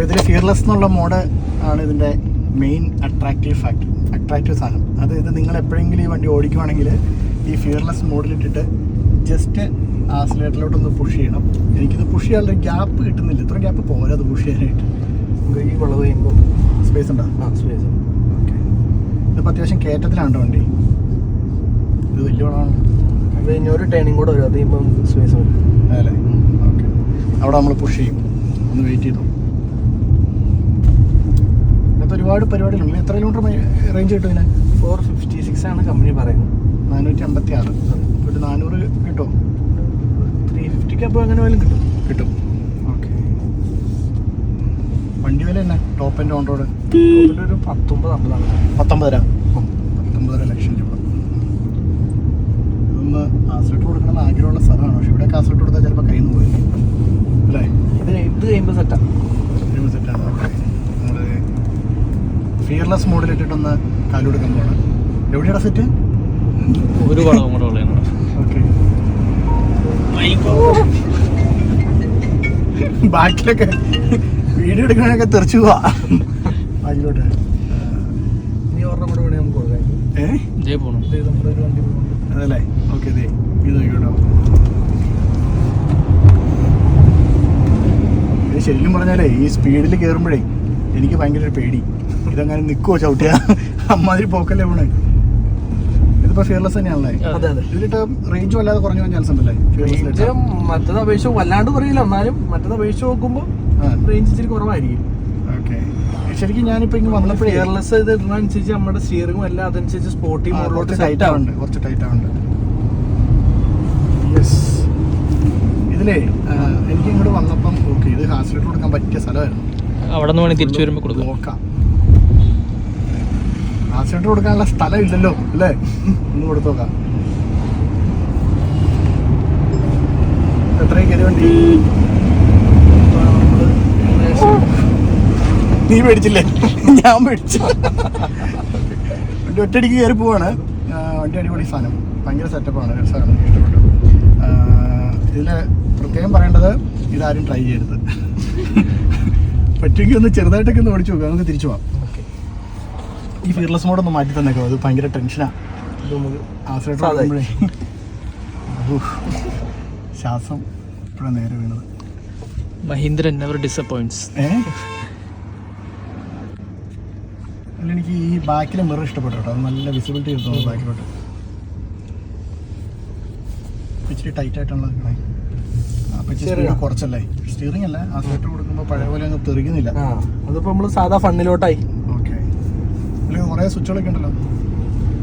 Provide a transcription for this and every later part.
അപ്പോൾ ഇതിൽ ഫിയർലെസ് എന്നുള്ള മോഡ് ആണ് ഇതിന്റെ മെയിൻ അട്രാക്റ്റീവ് ഫാക്ടർ അട്രാക്റ്റീവ് സാധനം. അത് ഇത് നിങ്ങൾ എപ്പോഴെങ്കിലും ഈ വണ്ടി ഓടിക്കുവാണെങ്കിൽ ഈ ഫിയർലെസ് മോഡിലിട്ടിട്ട് ജസ്റ്റ് ആക്സിലേറ്ററിലോട്ടൊന്ന് പുഷ് ചെയ്യണം. എനിക്കിത് പുഷ് ചെയ്യാനുള്ള ഗ്യാപ്പ് കിട്ടുന്നില്ല. ഇത്ര ഗ്യാപ്പ് പോരാ അത് പുഷ് ചെയ്യാനായിട്ട്. നമുക്ക് ഈ വളവ് കഴിയുമ്പോൾ സ്പേസ് ഉണ്ടോ? ആ സ്പേസ് ഓക്കെ ഇതിപ്പോൾ അത്യാവശ്യം കയറ്റത്തിലാണ് വണ്ടി. ഇത് വലിയ വളമാണ് അത് കഴിഞ്ഞ ഒരു ടേണിംഗ് കൂടെ വരും. അത് കഴിയുമ്പോൾ സ്പേസ് വരും അല്ലേ ഓക്കെ അവിടെ നമ്മൾ പുഷ് ചെയ്യും. ഒന്ന് വെയിറ്റ് ചെയ്തു. ഇതിനകത്ത് ഒരുപാട് പരിപാടികളുണ്ട്. എത്ര കിലോമീറ്റർ റേഞ്ച് കിട്ടും ഇതിന്? ഫോർ ഫിഫ്റ്റി സിക്സ് ആണ് കമ്പനി പറയുന്നത്. നാനൂറ്റി അമ്പത്തി ആറ് ഒരു നാനൂറ് കിട്ടും ത്രീ ഫിഫ്റ്റിക്ക് അപ്പോൾ അങ്ങനെ വല്ലതും കിട്ടും. കിട്ടും. ഓക്കെ. വണ്ടി വില തന്നെ ടോപ്പ് ആൻഡ് ഓൺ റോഡ് ഒരു പത്തൊമ്പത് അമ്പതാണ്. പത്തൊമ്പതര? പത്തൊമ്പതര ലക്ഷം രൂപ. ഇതൊന്ന് ആശ്രയിട്ട് കൊടുക്കണം ആഗ്രഹമുള്ള സ്ഥലമാണ് പക്ഷെ ഇവിടെ ആസ്ലിട്ട് കൊടുത്താൽ ചിലപ്പോൾ കയ്യിൽ നിന്ന് പോയി അല്ലേ ഇത് ഇത് കഴിയുമ്പോൾ സെറ്റാണ് ഇരുപത് സെറ്റാണ് ഓക്കെ നമ്മൾ ഫിയർലെസ് മോഡിലിട്ടിട്ടൊന്ന് കാലുകൊടുക്കാൻ പോകണം എവിടെയാണ് സെറ്റ് ഒരു വളവും കൂടെ ഉള്ള ഓക്കെ ബാക്കിലൊക്കെ വീഡിയോ എടുക്കണൊക്കെ തെറിച്ചു പോവാ. ബാക്കിലോട്ട് ഇനി ഒരെണ്ണം കൂടെ വേണേ നമുക്ക് കൊടുക്കാം പോണം. ഇത് നമ്മുടെ ഒരു വണ്ടി പോകുന്നുണ്ട് അതല്ലേ? ഓക്കെ ദേ ഇത് നോക്കിക്കോട്ടോ. ഇത് ശരിക്കും പറഞ്ഞാലേ ഈ സ്പീഡിൽ കയറുമ്പോഴേ എനിക്ക് ഭയങ്കര ഒരു പേടി. ഇതങ്ങനെ നിൽക്കുമോ ചവിട്ടിയാ? അമ്മാതിരി പോക്കല്ലേ പോണേ ഇതിപ്പോ ഫിയർലെസ് തന്നെയാണല്ലേ? ഇതിലിട്ട് റേഞ്ചും അല്ലാതെ കുറഞ്ഞു പോകാൻ ചാൻസ് ഉണ്ടല്ലേ? ഫിയർലെസ്സിലിട്ട് മറ്റേത് അപേക്ഷിച്ച് വല്ലാണ്ട് കുറയില്ല. എന്നാലും മറ്റേത് അപേക്ഷിച്ച് നോക്കുമ്പോൾ റേഞ്ച് ഇച്ചിരി കുറവായിരിക്കും. ഓക്കെ ശരിക്കും ഞാനിപ്പോ ഇങ്ങനെ വന്നപ്പോൾ ഫിയർലെസ് ഇത് ഇടുന്നതനുസരിച്ച് നമ്മുടെ സ്റ്റിയറിംഗും എല്ലാം അതനുസരിച്ച് സ്പോർട്ടി മോഡിലോട്ട് ടൈറ്റ് ആവുന്നുണ്ട് കുറച്ച് ടൈറ്റ് ആവുന്നുണ്ട്. യെസ് ഇതിലേ എനിക്ക് ഇങ്ങോട്ട് വന്നപ്പം ഓക്കെ ഇത് ഹാസ്ലിട്ട് കൊടുക്കാൻ പറ്റിയ സ്ഥലമായിരുന്നു. അവിടെ നിന്ന് വേണമെങ്കിൽ തിരിച്ചു വരുമ്പോൾ കൊടുക്കാം. നോക്കാം. കൊടുക്കാനുള്ള സ്ഥലം ഇല്ലല്ലോ അല്ലേ? ഒന്ന് കൊടുത്തു നോക്കാം. എത്രയും കയറി വണ്ടി? നീ മേടിച്ചില്ലേ? ഞാൻ മേടിച്ചു. വണ്ടി ഒറ്റയടിക്ക് കയറി പോവാണ്. വണ്ടി അടിപൊളി സാധനം. ഭയങ്കര സെറ്റപ്പാണ്. സാധനം ഇഷ്ടപ്പെട്ടു. ഇതിൽ പ്രത്യേകം പറയേണ്ടത് ഇതാരും ട്രൈ ചെയ്യരുത്. പറ്റുമെങ്കിൽ ഒന്ന് ചെറുതായിട്ടൊക്കെ ഒന്ന് ഓടിച്ചു നോക്കാം. നമുക്ക് തിരിച്ചു പോവാം. ഈ ഫിയർലെസ് മോഡ് ഒന്ന് മാറ്റി തന്നേക്കോ. അത് ഭയങ്കര ടെൻഷനാണ് ഇത് നമുക്ക് ആശ്രയിട്ട് ശ്വാസം ഇപ്പോഴാണ് നേരെ വീണത്. മഹീന്ദ്രൻ നെവർ ഡിസപ്പോയിന്റ്സ് അല്ല എനിക്ക് ഈ ബാക്കിലെ മിറർ ഇഷ്ടപ്പെട്ടു കേട്ടോ. അത് നല്ല വിസിബിലിറ്റി കിട്ടുന്നു ബാക്കിലോട്ട്. ഇച്ചിരി ടൈറ്റ് കുറച്ചല്ലേ? സ്റ്റിയറിംഗ് അല്ല ആ സെറ്റ് കൊടുക്കുമ്പോൾ പഴയ പോലെ അങ്ങ് തെറിക്കുന്നില്ല അതിപ്പോ നമ്മൾ സാധാ ഫണ്ണിലോട്ടായി കുറേ സ്വിച്ചുകളൊക്കെ ഉണ്ടല്ലോ.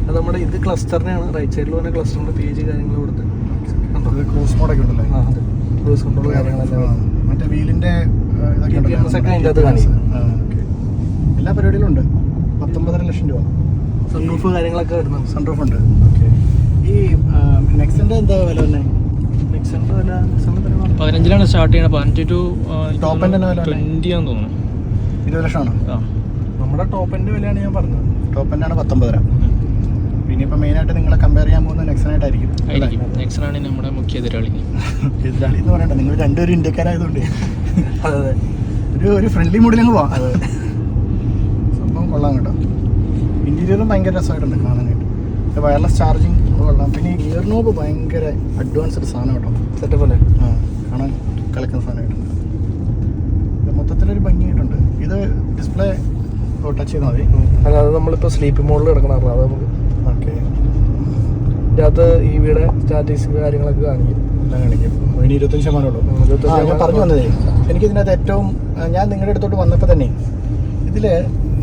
അത് നമ്മുടെ ഇത് ക്ലസ്റ്ററിനെയാണ് റൈറ്റ് സൈഡിൽ പറഞ്ഞ ക്ലസ്റ്ററിന്റെ പേജ് കാര്യങ്ങൾ കൊടുത്ത്. ക്രൂസ് മോഡൊക്കെ ഉണ്ടല്ലേ? ക്രൂസ് കൺട്രോൾ കാര്യങ്ങളെല്ലാം. മറ്റേ വീലിന്റെ. എല്ലാ പരിപാടികളും ഉണ്ട്. പത്തൊമ്പതര ലക്ഷം രൂപ. സൺറൂഫ് കാര്യങ്ങളൊക്കെ വരുന്നുണ്ട്. സൺറൂഫ് ഉണ്ട്. ഈ നെക്സ്റ്റിന്റെ എന്താ വില തന്നെ പതിനഞ്ചിലാണ് സ്റ്റാർട്ട് ചെയ്യണത്. പതിനഞ്ച് ടു ടോപ്പ്? ട്വന്റി ആണെന്ന് തോന്നുന്നു. ഇരുപത് ലക്ഷമാണോ? ആ. നമ്മുടെ ടോപ്പിന്റെ വിലയാണ് ഞാൻ പറഞ്ഞത്. ടോപ്പ് എന്റെ ആണ് പത്തൊമ്പതര. പിന്നെ ഇപ്പം മെയിൻ ആയിട്ട് നിങ്ങളെ കമ്പയർ ചെയ്യാൻ പോകുന്നത് നെക്സനായിട്ടായിരിക്കും ആയിരിക്കും. നെക്സറാണ് നമ്മുടെ മുഖ്യ എതിരാളി. എതിരാളി എന്ന് പറയണ്ട. നിങ്ങൾ രണ്ടുപേരും ഇന്ത്യക്കാരായതുകൊണ്ട്. അതെ അതെ. ഒരു ഒരു ഫ്രണ്ട്ലി മൂഡിൽ അങ്ങ് പോവാം. അതെ സംഭവം കൊള്ളാം കേട്ടോ. ഇന്റീരിയറും ഭയങ്കര രസമായിട്ടുണ്ട് കാണാനായിട്ട്. വയർലെസ് ചാർജിങ് കൊള്ളാം പിന്നെ ഈ ഗിയർ നോബ് ഭയങ്കര അഡ്വാൻസ്ഡ് സാധനം കേട്ടോ. സെറ്റപ്പ് അല്ലേ ആ കാണാൻ കളിക്കുന്ന സാധനമായിട്ടുണ്ട്. മൊത്തത്തിലൊരു ഭംഗിയായിട്ടുണ്ട് ഇത് ഡിസ്പ്ലേ ടച്ച് ചെയ്താൽ മതി. അല്ല അത് നമ്മളിപ്പോ സ്ലീപ്പ് മോഡിൽ കിടക്കണം അത് നമുക്ക് ഓക്കെ. ഇതിനകത്ത് ഈ വീടെ സ്റ്റാറ്റിക്സ് കാര്യങ്ങളൊക്കെ കാണിക്കും. എല്ലാം കാണിക്കും. ഇനി ഇരുപത്തഞ്ച് ശതമാനം ഉള്ളൂ. ഉം, ഞാൻ പറഞ്ഞു വന്നതേ. എനിക്കിതിനകത്ത് ഏറ്റവും ഞാൻ നിങ്ങളുടെ അടുത്തോട്ട് വന്നപ്പോൾ തന്നെ ഇതിൽ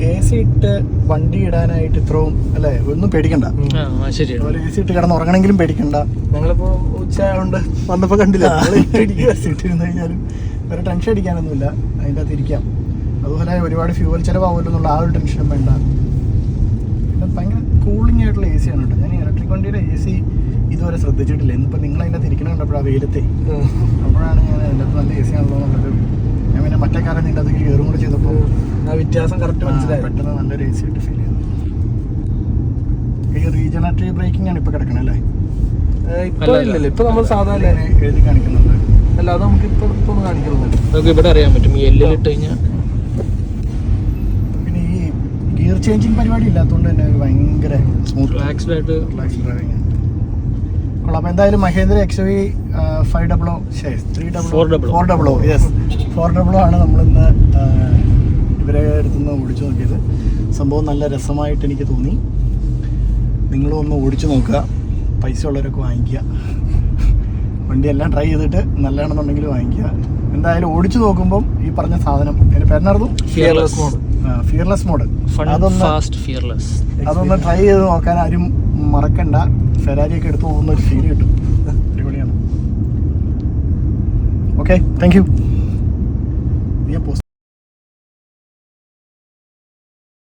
എ സി ഇട്ട് വണ്ടി ഇടാനായിട്ട് ഇത്രയും അല്ലെ? ഒന്നും പേടിക്കണ്ട. ശരിയാണ്. എ സി ഇട്ട് കിടന്ന് ഉറങ്ങണമെങ്കിലും പേടിക്കണ്ട. ഞങ്ങളിപ്പോ ഉച്ച ആയതുകൊണ്ട് വന്നപ്പോ കണ്ടില്ല. ഇട്ടിരുന്ന് കഴിഞ്ഞാലും വേറെ ടെൻഷൻ അടിക്കാനൊന്നുമില്ല. അതിന്റെ അകത്ത് ഇരിക്കാം. അതുപോലെ ഒരുപാട് ഫ്യൂവൽ ചിലവാകുമല്ലോ എന്നുള്ള ആ ഒരു ടെൻഷനും വേണ്ട. പിന്നെ ഭയങ്കര കൂളിംഗ് ആയിട്ടുള്ള എ സി ആണ് കേട്ടോ. ഞാൻ ഇലക്ട്രിക് വണ്ടിയുടെ എ സി ഇതുവരെ ശ്രദ്ധിച്ചിട്ടില്ല. ഇന്നിപ്പോൾ നിങ്ങൾ അതിന്റെ അകത്ത് ഇരിക്കണം കണ്ടപ്പോഴാണ് വെയിലത്തെ. അപ്പോഴാണ് ഞാൻ അതിന്റെ അകത്ത് നല്ല എ സി ആണല്ലോ എന്നുള്ളൊരു ഞാൻ പിന്നെ മറ്റേ കാലം നിന്റെ അത് കയറും കൂടെ ചെയ്തപ്പോൾ വ്യത്യാസം കറക്റ്റ് മനസ്സിലായി. പെട്ടെന്ന് നല്ലൊരു എ സി ആയിട്ട് ഫീൽ ചെയ്തു. ഈ റീജണറേറ്റീവ് ബ്രേക്കിംഗ് ആണ് ഇപ്പൊ കിടക്കണേ അല്ലേ? പിന്നെ ഈ ഗിയർ ചേഞ്ചിങ് പരിപാടി ഇല്ലാത്തോണ്ട് തന്നെ ഭയങ്കര സ്മൂത്ത് റിലാക്സ്ഡ് ആയിട്ട് റിലാക്സ്ഡ് ഡ്രൈവിംഗ് ആണ് കൊള്ളാം. അപ്പോൾ എന്തായാലും Mahindra X V five double O three double. Four double O yes four double O ആണ് നമ്മളിന്ന് ഇവരെ അടുത്ത് നിന്ന് ഓടിച്ചു നോക്കിയത്. സംഭവം നല്ല രസമായിട്ട് എനിക്ക് തോന്നി. നിങ്ങളും ഒന്ന് ഓടിച്ചു നോക്കുക. പൈസ ഉള്ളവരൊക്കെ വാങ്ങിക്കുക. വണ്ടി എല്ലാം ട്രൈ ചെയ്തിട്ട് നല്ലതാണെന്നുണ്ടെങ്കിൽ വാങ്ങിക്കുക. എന്തായാലും ഓടിച്ചു നോക്കുമ്പം ഈ പറഞ്ഞ സാധനം എന്റെ പേരെന്നായിരുന്നു? ഫിയർലെസ് മോഡ് ഫിയർലെസ് മോഡ് അതൊന്ന് ഫാസ്റ്റ് ഫിയർലെസ് അതൊന്ന് ട്രൈ ചെയ്ത് നോക്കാൻ ആരും മറക്കണ്ട. ഫെരാരി ഒക്കെ എടുത്തു പോകുന്ന ഒരു ഫീൽ കിട്ടും. അടിപൊളിയാണ്. Okay thank you